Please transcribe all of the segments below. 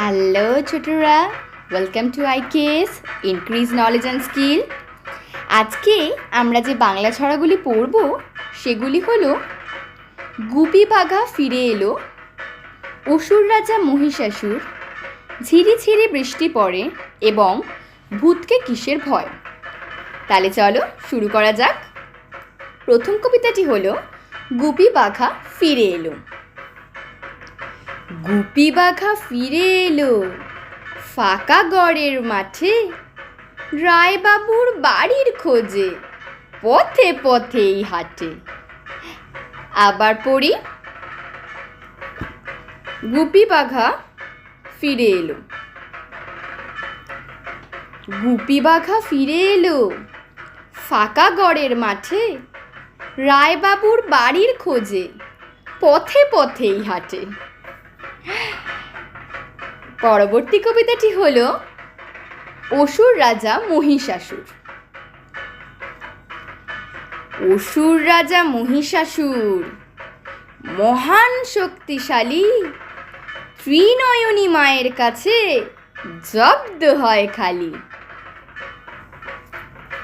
Hello ছোটরা welcome to I case increase knowledge and skill আজকে আমরা যে বাংলা ছড়াগুলি পড়ব, সেগুলি হলো, গুপি বাঘা ফিরে এলো, অসুর রাজা মহিষাসুর, ঝিরি ঝিরি বৃষ্টি পড়ে এবং ভূতকে কিসের ভয়? তাহলে চলো শুরু করা যাক। প্রথম কবিতাটি হলো, গুপি বাঘা ফিরে এলো। গুপি বাঘা ফিরে এলো। ফাঁকা গড়ের মাঠে রায়বাবুর বাড়ির খোঁজে, পথে পথেই হাঁটে। আবার পড়ি। গুপি বাঘা ফিরে এলো। গুপি বাঘা ফিরে এলো। ফাঁকা গড়ের মাঠে রায়বাবুর বাড়ির খোঁজে, পথে পথেই হাঁটে। পরবর্তী কবিতাটি হল অসুর রাজা মহিষাসুর। অসুর রাজা মহিষাসুর, মহান শক্তিশালী, ত্রিনয়নী মায়ের কাছে জব্দ হয় খালি।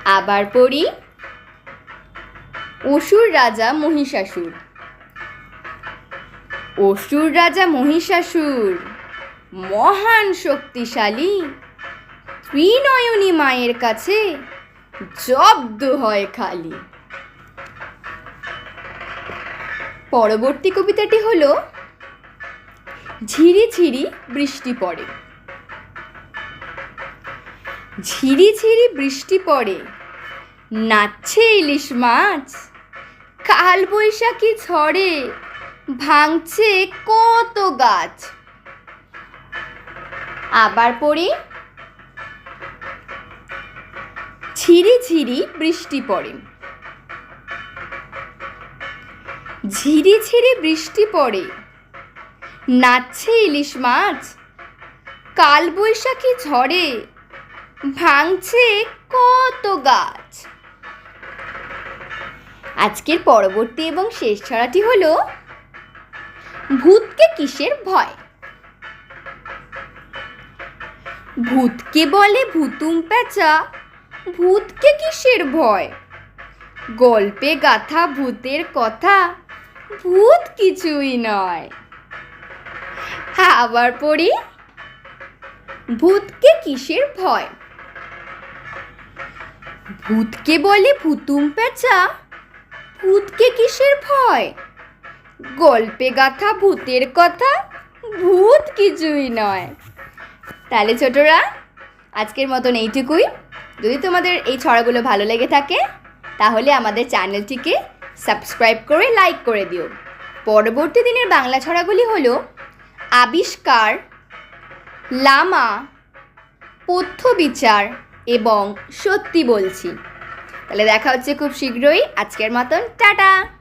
আবার পড়ি, অসুর রাজা মহিষাসুর। অসুর রাজা মহিষাসুর মহান শক্তিশালী, ত্রিনয়নী মায়ের কাছে জব্দ হয় খালি। পরবর্তী কবিতাটি হলো, ঝিরি ঝিরি বৃষ্টি পড়ে। ঝিরি ঝিরি বৃষ্টি পড়ে, নাচছে ইলিশ মাছ কাল বৈশাখী ঝড়ে ভাঙছে কত গাছ। আবার পড়ি। ঝিরি ঝিরি বৃষ্টি পড়ে। ঝিরি ঝিরি বৃষ্টি পড়ে। নাচছে ইলিশ মাছ। কাল বৈশাখী ঝড়ে। ভাঙছে কত গাছ। আজকের পরবর্তী এবং শেষ ছড়াটি হলো, ভূতকে কিসের ভয়? ভূতকে বলে ভূতুম প্যাঁচা ভূতকে কিসের ভয়? গল্পে গাথা ভূতের কথা, ভূত কিছুই নয়। হ্যাঁ আবার পড়ি। ভূতকে কিসের ভয়? ভূতকে বলে ভূতুম প্যাঁচা ভূতকে কিসের ভয়? গল্পে গাথা ভূতের কথা, ভূত কিছুই নয়। তাহলে ছোটরা, আজকের মতন এইটুকুই। যদি তোমাদের এই ছড়াগুলো ভালো লেগে থাকে, তাহলে আমাদের চ্যানেলটিকে সাবস্ক্রাইব করে লাইক করে দিও। পরবর্তী দিনের বাংলা ছড়াগুলি হলো আবিষ্কার, লামা, পথ্য বিচার এবং সত্যি বলছি। তাহলে দেখা হচ্ছে খুব শীঘ্রই। আজকের মতন টাটা।